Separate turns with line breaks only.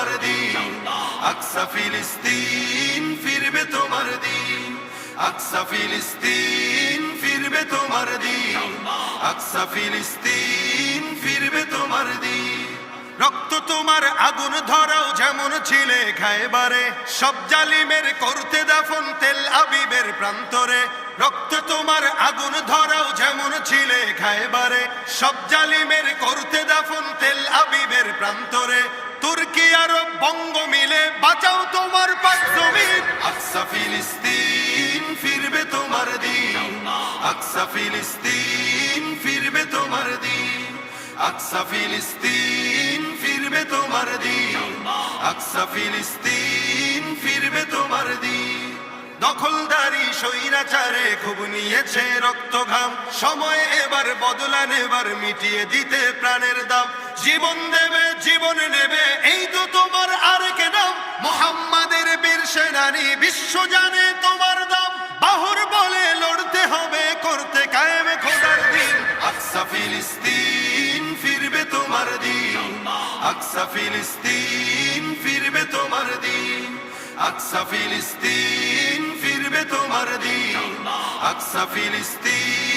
তোমার দিন। আকসা ফিলিস্তিন ফিরবে তোমার দিন। আকসা ফিলিস্তিন ফিরবে তোমার দিন। আকসা ফিলিস্তিন ফিরবে তোমার দিন। রক্ত তোমার আগুন ধরাও যেমন ছিলে খায়বারে সব জালিমের করতে দাফন তেল আবিবের প্রান্তরে। রক্ত তোমার আগুন ধরাও যেমন ছিলে খায়বারে সব জালিমের করতে দাফন তেল আবিবের প্রান্তরে। বঙ্গ মিলে বাঁচাও তোমার পাক জমিন। আকসা ফিলিস্তিন ফিরবে তোমার দিন। আকসা ফিলিস্তিন ফিরবে তোমার দিন। আকসা ফিলিস্তিন ফিরবে তোমার দিন। আকসা ফিলিস্তিন ফিরবে তোমার দিন। দখলদারি স্বৈরাচারে খুব নিয়েছে রক্ত ঘাম সময় এবার বদলা নেবার মিটিয়ে দিতে প্রাণের দাম। জীবন দেবে জীবন নেবে এই তো তোমার বিশ্ব জানে তোমার দাম। বাহুর বলে লড়তে হবে, করতে কায়েম খোদার দিন। আকসা ফিলিস্তিন ফিরবে তোমার দিন। আকসা ফিলিস্তিন ফিরবে তোমার দিন। আকসা ফিলিস্তিন ফিরবে তোমার দিন। আকসা ফিলিস্তিন